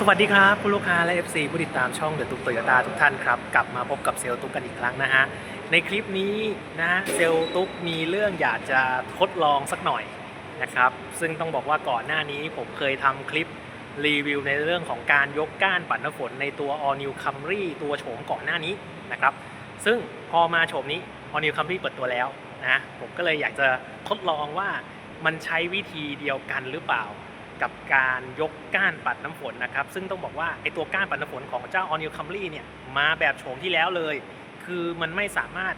สวัสดีครับคุณลูกค้าและ FC ผู้ติดตามช่องเดอะตุ๊กโตโยต้าทุกท่านครับ กลับมาพบกับเซลตุ๊กกันอีกครั้งนะฮะ ในคลิปนี้นะเซลตุ๊กมีเรื่องอยากจะทดลองสักหน่อยนะครับ ซึ่งต้องบอกว่าก่อนหน้านี้ผมเคยทำคลิปรีวิวในเรื่องของการยกก้านปัดน้ำฝนในตัว All New Camry ตัวโฉมก่อนหน้านี้นะครับ ซึ่งพอมาโฉมนี้ All New Camry เปิดตัวแล้วนะผมก็เลยอยากจะทดลองว่ามันใช้วิธีเดียวกันหรือเปล่า กับการยกก้านปัดน้ำฝนนะครับ ซึ่งต้องบอกว่าไอตัวก้านปัดน้ำฝนของเจ้า All New Camry เนี่ยมาแบบโฉมที่แล้วเลย คือมันไม่สามารถ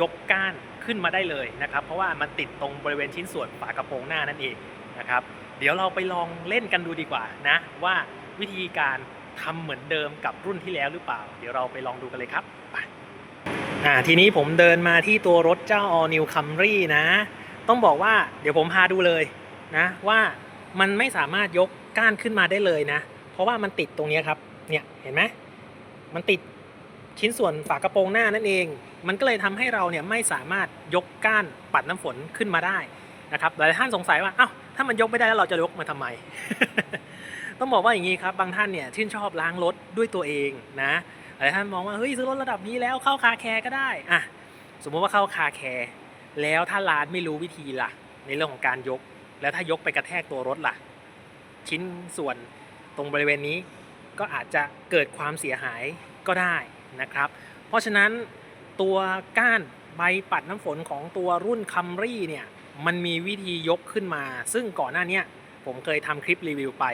ยกก้านขึ้นมาได้เลยนะครับ เพราะว่ามันติดตรงบริเวณชิ้นส่วนฝากระโปรงหน้านั่นเองนะครับ เดี๋ยวเราไปลองเล่นกันดูดีกว่านะ ว่าวิธีการทำเหมือนเดิมกับรุ่นที่แล้วหรือเปล่า เดี๋ยวเราไปลองดูกันเลยครับอ่าทีนี้ผมเดินมาที่ตัวรถเจ้า All New Camry นะ ต้องบอกว่าเดี๋ยวผมพาดูเลยนะว่า มันไม่สามารถยกก้านขึ้นมาได้เลยนะ เพราะว่ามันติดตรงนี้ครับ เนี่ยเห็นไหมมันติดชิ้นส่วนฝากระโปรงหน้านั่นเอง มันก็เลยทำให้เราเนี่ยไม่สามารถยกก้านปัดน้ำฝนขึ้นมาได้นะครับหลายท่านสงสัยว่าเอ้าถ้ามันยกไม่ได้แล้วเราจะยกมาทำไม ต้องบอกว่าอย่างนี้ครับ บางท่านเนี่ยชื่นชอบล้างรถด้วยตัวเองนะหลายท่านมองว่าเฮ้ยซื้อรถระดับนี้แล้วเข้าคาแคร์ก็ได้อะสมมติว่าเข้าคาแคร์แล้วถ้าร้านไม่รู้วิธีล่ะ ในเรื่องของการยก แล้วถ้ายกไปกระแทกตัวรถล่ะ ชิ้นส่วนตรงบริเวณนี้ก็อาจจะเกิดความเสียหายก็ได้นะครับ เพราะฉะนั้นตัวก้านใบปัดน้ำฝนของตัวรุ่นคัมรี่เนี่ยมันมีวิธียกขึ้นมา ซึ่งก่อนหน้านี้ผมเคยทำคลิปรีวิวไป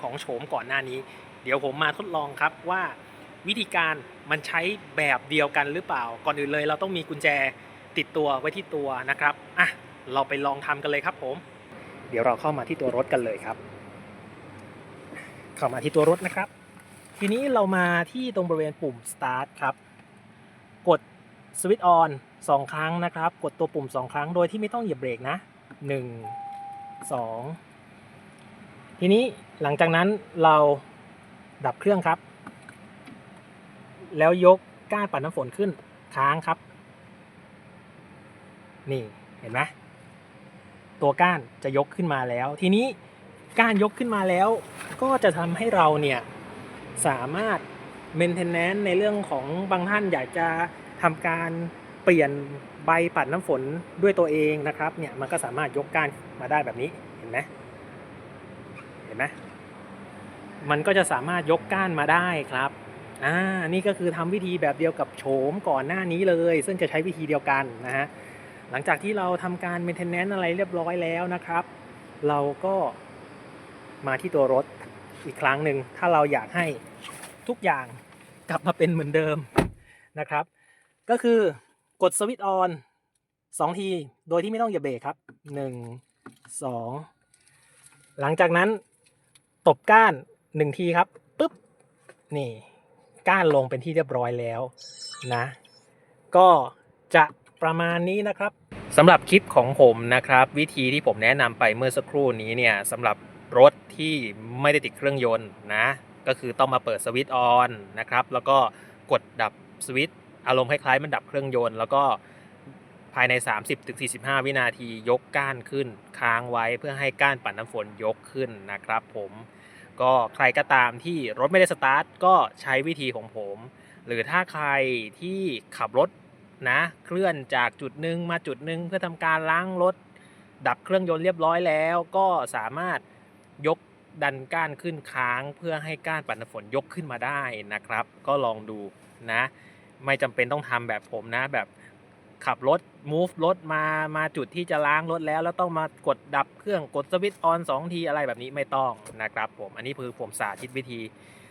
ของโฉมก่อนหน้านี้ เดี๋ยวผมมาทดลองครับว่าวิธีการมันใช้แบบเดียวกันหรือเปล่า ก่อนอื่นเลยเราต้องมีกุญแจติดตัวไว้ที่ตัวนะครับ อะ เราไปลองทำกันเลยครับผม เดี๋ยวเราเข้ามาที่ตัวรถกันเลยครับ เข้ามาที่ตัวรถนะครับ ทีนี้เรามาที่ตรงบริเวณปุ่ม start ครับ กดสวิตช์ออนสองครั้งนะครับ กดตัวปุ่มสองครั้งโดยที่ไม่ต้องเหยียบเบรกนะหนึ่งสองทีนี้หลังจากนั้นเราดับเครื่องครับ แล้วยกก้านปัดน้ำฝนขึ้นค้างครับ นี่เห็นไหม ตัวก้านจะยกขึ้นมาแล้ว ทีนี้ก้านยกขึ้นมาแล้ว ก็จะทำให้เราเนี่ยสามารถเมนเทนแนนในเรื่องของบางท่านอยากจะทำการเปลี่ยนใบปัดน้ำฝนด้วยตัวเองนะครับเนี่ยมันก็สามารถยกก้านมาได้แบบนี้เห็นไหมเห็นไหมมันก็จะสามารถยกก้านมาได้ครับอ่านี่ก็คือทำวิธีแบบเดียวกับโฉมก่อนหน้านี้เลย ซึ่งจะใช้วิธีเดียวกันนะฮะ หลังจากที่เราทำการ maintenance อะไรเรียบร้อยแล้วนะครับ เราก็มาที่ตัวรถอีกครั้งหนึ่งถ้าเราอยากให้ทุกอย่างกลับมาเป็นเหมือนเดิมนะครับ ก็คือกดสวิตช์ออนสองทีโดยที่ไม่ต้องเหยียบเบรกครับหนึ่งสองหลังจากนั้นตบก้านหนึ่งทีครับปุ๊บนี่ก้านลงเป็นที่เรียบร้อยแล้วนะ ก็จะ ประมาณนี้นะครับสำหรับคลิปของผมนะครับ วิธีที่ผมแนะนำไปเมื่อสักครู่นี้เนี่ยสำหรับรถที่ไม่ได้ติดเครื่องยนต์นะ ก็คือต้องมาเปิดสวิตช์ออนนะครับ แล้วก็กดดับสวิตช์อารมณ์คล้ายๆมันดับเครื่องยนต์ แล้วก็ภายใน 30-45 วินาทียกก้านขึ้น ค้างไว้เพื่อให้ก้านปัดน้ำฝนยกขึ้นนะครับ ผมก็ใครก็ตามที่รถไม่ได้สตาร์ทก็ใช้วิธีของผม หรือถ้าใครที่ขับรถ นะเคลื่อนจากจุดหนึ่งมาจุดหนึ่งเพื่อทำการล้างรถ ดับเครื่องยนต์เรียบร้อยแล้ว ก็สามารถยกดันก้านขึ้นค้างเพื่อให้ก้านปัดน้ำฝนยกขึ้นมาได้นะครับ ก็ลองดูนะ ไม่จำเป็นต้องทำแบบผมนะแบบขับรถ move รถมามาจุดที่จะล้างรถแล้ว แล้วต้องมากดดับเครื่องกดสวิตช์ออนสองทีอะไรแบบนี้ไม่ต้องนะครับผมอันนี้คือผมสาธิตวิธี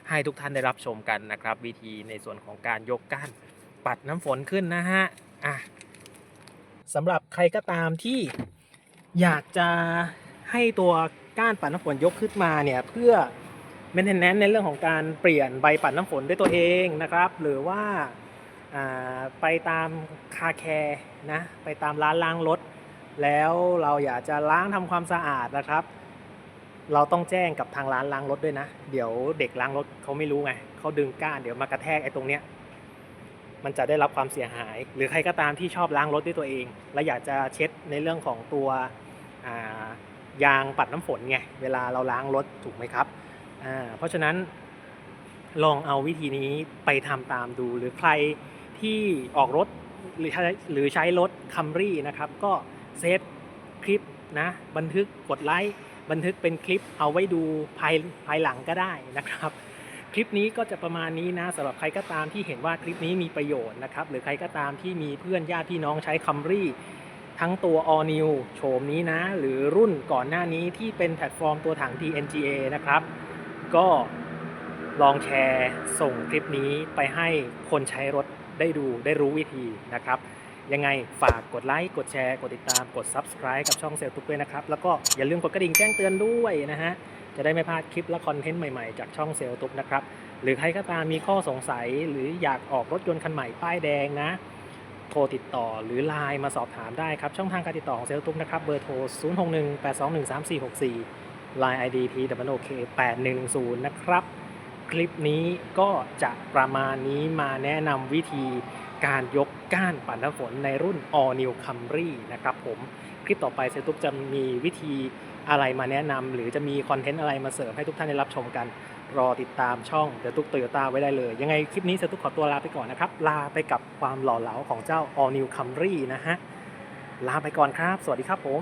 ให้ทุกท่านได้รับชมกันนะครับ วิธีในส่วนของการยกก้าน ปัดน้ำฝนขึ้นนะฮะอะสำหรับใครก็ตามที่อยากจะให้ตัวก้านปัดน้ำฝนยกขึ้นมาเนี่ยเพื่อ maintenance ในเรื่องของการเปลี่ยนใบปัดน้ำฝนด้วยตัวเองนะครับ หรือว่าอ่าไปตามคาแคร์นะไปตามร้านล้างรถ แล้วเราอยากจะล้างทำความสะอาดนะครับ เราต้องแจ้งกับทางร้านล้างรถด้วยนะ เดี๋ยวเด็กล้างรถเขาไม่รู้ไงเขาดึงก้านเดี๋ยวมากระแทกไอ้ตรงเนี้ย มันจะได้รับความเสียหาย หรือใครก็ตามที่ชอบล้างรถด้วยตัวเอง และอยากจะเช็ดในเรื่องของตัวยางปัดน้ำฝนไงเวลาเราล้างรถถูกไหมครับเพราะฉะนั้นลองเอาวิธีนี้ไปทำตามดู หรือใครที่ออกรถหรือใช้หรือใช้รถคัมรี่นะครับ ก็เซฟคลิปนะบันทึกกดไลค์บันทึกเป็นคลิปเอาไว้ดูภายภายหลังก็ได้นะครับ คลิปนี้ก็จะประมาณนี้นะสำหรับใครก็ตามที่เห็นว่าคลิปนี้มีประโยชน์นะครับหรือใครก็ตามที่มีเพื่อนญาติพี่น้องใช้คัมรี่ทั้งตัว All New โฉมนี้นะ หรือรุ่นก่อนหน้านี้ที่เป็นแพลตฟอร์มตัวถัง TNGA นะครับ ก็ลองแชร์ส่งคลิปนี้ไปให้คนใช้รถได้ดูได้รู้วิธีนะครับ ยังไงฝากกดไลค์ กดแชร์ กดติดตามกด Subscribe กับช่องเซลทุกด้วยนะครับ แล้วก็อย่าลืมกดกระดิ่งแจ้งเตือนด้วยนะฮะ จะได้ไม่พลาดคลิปและคอนเทนต์ใหม่ๆ จากช่องเซลตุกนะครับ หรือใครก็ตามมีข้อสงสัยหรืออยากออกรถยนต์คันใหม่ป้ายแดงนะ โทรติดต่อหรือไลน์มาสอบถามได้ครับ ช่องทางการติดต่อของเซลตุกนะครับ เบอร์โทร 0618213464 Line ID T W O K 8110นะครับ คลิปนี้ก็จะประมาณนี้มาแนะนำวิธีการยกก้านปั่นน้ำฝนในรุ่น All New Camry นะครับผม คลิปต่อไปเซตุกจะมีวิธีอะไรมาแนะนำหรือจะมีคอนเทนต์อะไรมาเสริมให้ทุกท่านได้รับชมกัน รอติดตามช่องเดตุกโตโยต้าไว้ได้เลย ยังไงคลิปนี้เซตุกขอตัวลาไปก่อนนะครับ ลาไปกับความหล่อเหลาของเจ้า All New Camry นะฮะลาไปก่อนครับ สวัสดีครับผม